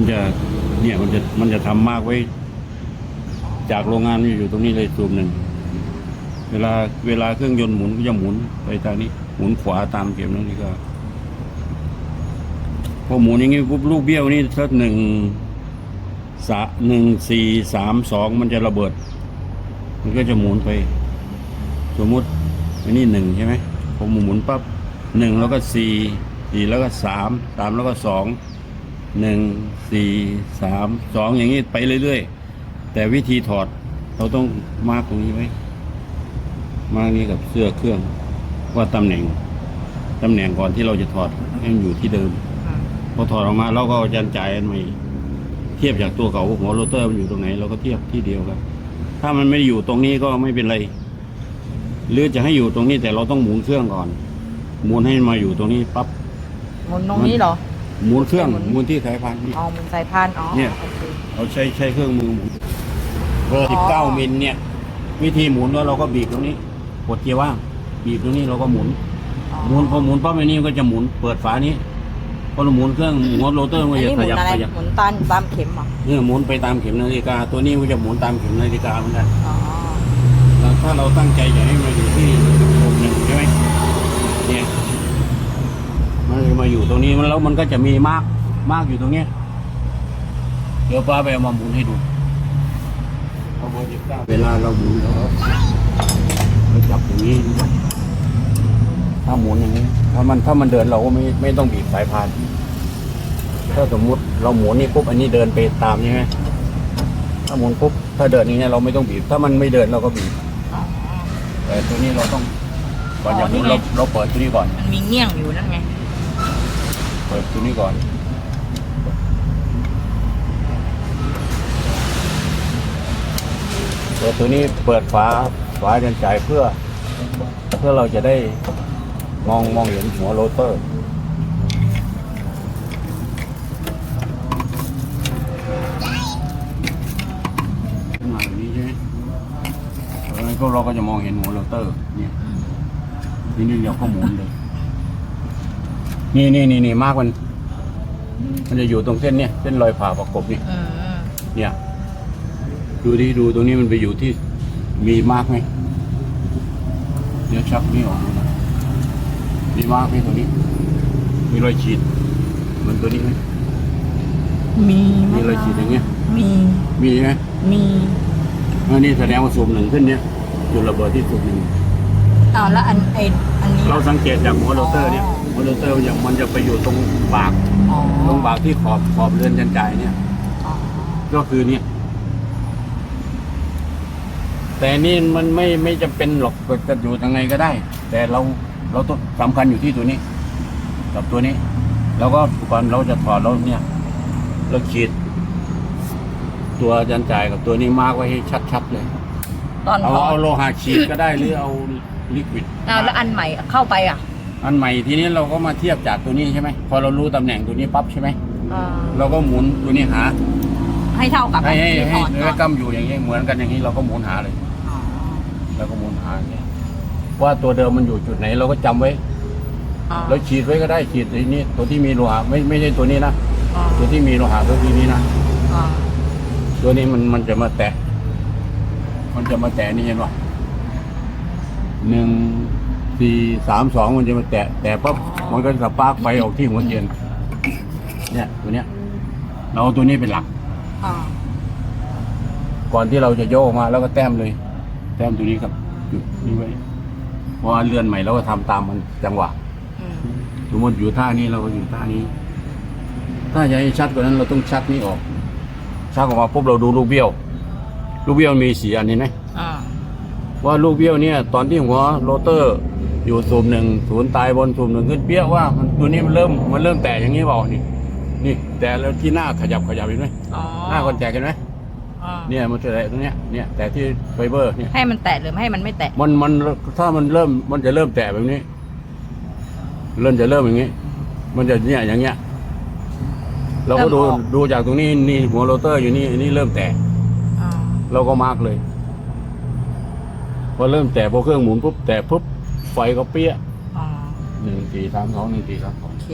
มันจะเนี่ยมันจะมันจะทำมากไว้ จากโรงงานมันอยู่ตรงนี้เลยสูบหนึ่งเวลาเวลาเครื่องยนต์หมุนก็จะหมุนไปทางนี้ หมุนขวาตามเข็มนั่นนี่ก็พอหมุนอย่างงี้ปุ๊บลูกเบี้ยวนี่สักหนึ่งสะหนึ่งสี่สามสองมันจะระเบิด มันก็จะหมุนไป สมมุติอันนี้หนึ่งใช่ไหมพอหมุนปั๊บหนึ่งแล้วก็สี่สี่แล้วก็สามสามแล้วก็สอง หนึ่งสี่สามสองอย่างนี้ไปเรื่อยๆ แต่วิธีถอดเราต้องมาร์กตรงนี้ไว้มาร์กนี้กับเสื้อเครื่องว่าตำแหน่งตำแหน่งก่อนที่เราจะถอดให้มันอยู่ที่เดิม พอถอดออกมาเราก็จันจ่ายอันใหม่เทียบจากตัวเก่าหัวโรเตอร์มันอยู่ตรงไหนเราก็เทียบที่เดียวครับ ถ้ามันไม่อยู่ตรงนี้ก็ไม่เป็นไร หรือจะให้อยู่ตรงนี้แต่เราต้องหมุนเครื่องก่อนหมุนให้มันมาอยู่ตรงนี้ปั๊บหมุนตรงนี้เหรอ หมุนเครื่องหมุน หมุนที่สายพานนี่ อ๋อหมุนสายพานอ๋อเนี่ย โอเคเราใช้ใช้เครื่องมือหมุนเบอร์อ๋สิบเก้าอ มิลเนี่ย วิธีหมุนแล้วเราก็บีบตรงนี้กดเกียร์ว่างบีบตรงนี้เราก็หมุน อ๋อหมุนพอหมุนปั๊บอันนี้มันก็จะหมุนเปิดฝานี้พอเราหมุนเครื่องหัวโรเตอร์มันอันก็นี้จะหขมุนยับอะไรขยับหมุนตันตามเข็มเหรอเนี่ยหมุนไปตามเข็มนาฬิกา ตัวนี้มันจะหมุนตามเข็มนาฬิกาเหมือนกันอ๋อแล้วถ้าเราตั้งใจจะให้มันอยู่ที่วงหนึ่งใช่ไหมเนี่ยมันจะ มันแล้วมันก็จะมีมากมากอยู่ตรงเนี้ยเดี๋ยวป้าไปเอามาหมุนให้ดูเวลาเราหมุนเราเราจับอย่างนี้ถ้าหมุนอย่างนี้ ถ้ามันถ้ามันเดินเราก็ไม่ไม่ต้องบีบสายพานถ้าสมมุติเราหมุนนี่ปุ๊บอันนี้เดินไปตามใช่ไหมถ้าหมุนปุ๊บถ้าเดินอย่างนี้เราไม่ต้องบีบ ถ้ามันไม่เดินเราก็บีบแต่ตัวนี้เราต้องก่อนอย่างนู้นเราเราเปิดตัวนี้ก่อนมันมีเงี้ยงอยู่นั่นไง เปิดตัวนี้ก่อนเปิดตัวนี้เปิดฝาฝาดันจ่ายเพื่อ เพื่อเราจะได้มองมองเห็นหัวโรเตอร์มาแบบนี้ใช่ก็เราก็จะมองเห็นหัวโรเตอร์เนี่ยทีนี้เราก็หมุนเลย นี่นี่นี่นี่มากมัน มันจะอยู่ตรงเส้นเนี่ยเส้นรอยผ่าประกบนี่อืมเนี่ย ดูดิดูตรงนี้มันไปอยู่ที่มีมากไหมเดี๋ยวชักนี่ออกดูนะมีมากไหมตรงนี้ มีรอยฉีดเหมันตัวนี้ไหมมีมีรอยฉีดอย่างเงี้ย มีมีไหมมีอันนี้แสดงว่าสูบหนึ่งขึ้นเนี่ยจุดระเบิดที่สูบหนึ่ง อ้าวแล้วอันไออันนี้เราสังเกตจากหัวโรเตอร์เนี่ย หัวโรเตอร์อย่างมันจะไปอยู่ตรงปากอ๋อตรงปากที่ขอบขอบเรือนจันจ่ายเนี่ย อ๋อก็คือเนี่ย แต่นี่มันไม่ไม่จำเป็นหรอกจะอยู่ทางไงก็ได้ แต่เราเราต้องสำคัญอยู่ที่ตัวนี้ กับตัวนี้ แล้วก็ก่อนเราจะถอดเราเนี่ย เราขีด ตัวจันจ่ายกับตัวนี้มาร์กไว้ให้ชัดๆเลย ตอนเอาถอเอาดโลหะฉีดก็ได้หรือเอาลิควิดอ้าวแล้วอันใหม่เข้าไปอะ อันใหม่ทีนี้เราก็มาเทียบจากตัวนี้ใช่ไหมพอเรารู้ตำแหน่งตัวนี้ปั๊บใช่ไหมอ่าเราก็หมุนตัวนี้หา ให้เท่ากับให้ให้ที่ถให้อดเนื้ก่ออนกำอยู่อย่างนี้เหมือนกันอย่างนี้เราก็หมุนหาเลยอ๋อแล้วก็หมุนหาเนี่ยว่าตัวเดิมมันอยู่จุดไหนเราก็จำไว้ อ๋อเราฉีดไว้ก็ได้ฉีดตัวนี้ตัวที่มีโลหะไม่ไม่ใช่ตัวนี้นะอ๋อตัวที่มีโลหะตัวที่นี้นะอ๋อตัวนี้มันมันจะมาแตะ มันจะมาแตะนี่เห็นป่ะหนึ่ง สี่สามสองมันจะมาแตะแตะปั๊บมันก็สปาร์กไฟออกที่หัวเทียนเนี่ยตัวเนี้ย เราเอาตัวนี้เป็นหลักอ๋อก่อนที่เราจะโยกมาแล้วก็แต้มเลย แต้มตัวนี้ครับหยุดนี่ไว้เพราะว่าเลื่อนใหม่เราก็ทำตามมันจังหวะ อืมสมมติอยู่ท่านี้เราก็อยู่ท่านี้ ถ้าจะให้ชัดกว่านั้นเราต้องชักนี้ออก ชักออกมาปุ๊บเราดูลูกเบี้ยว ลูกเบี้ยวมีสีอันนี้ไหมอ่าว่าลูกเบี้ยวเนี่ย ตอนที่หัวโรเตอร์ อยู่สูบหนึ่งศูนย์ตายบนสูบหนึ่งขึ้นเปี้ยวว่ามันตัวนี้มันเริ่มมันเริ่มแตกอย่างนี้เปล่านี่ นี่ แต่แล้วที่หน้าขยับขยับเห็นไหมอ๋อหน้าคนแตกเห็นไหมอ๋อเนี่ยมันจะแตะตรงเนี้ยเนี่ยแต่ที่ไฟเบอร์เนี่ยให้มันแตะหรือไม่ให้มันไม่แตะมันมันถ้ามันเริ่มมันจะเริ่มแตะแบบนี้ เริ่มจะเริ่มอย่างนี้ มันจะเนี่ยอย่างเงี้ยเราก็ดูดูจากตรงนี้นี่หัวโรเตอร์อยู่นี่อันนี้เริ่มแตะอ๋อเราก็มาร์กเลย พอเริ่มแตะพอเครื่องหมุนปุ๊บแตะปุ๊บ ไฟก็เปี้ยอ๋อหนึ่งสี่สามสองหนึ่งสี่สามสอง โอเค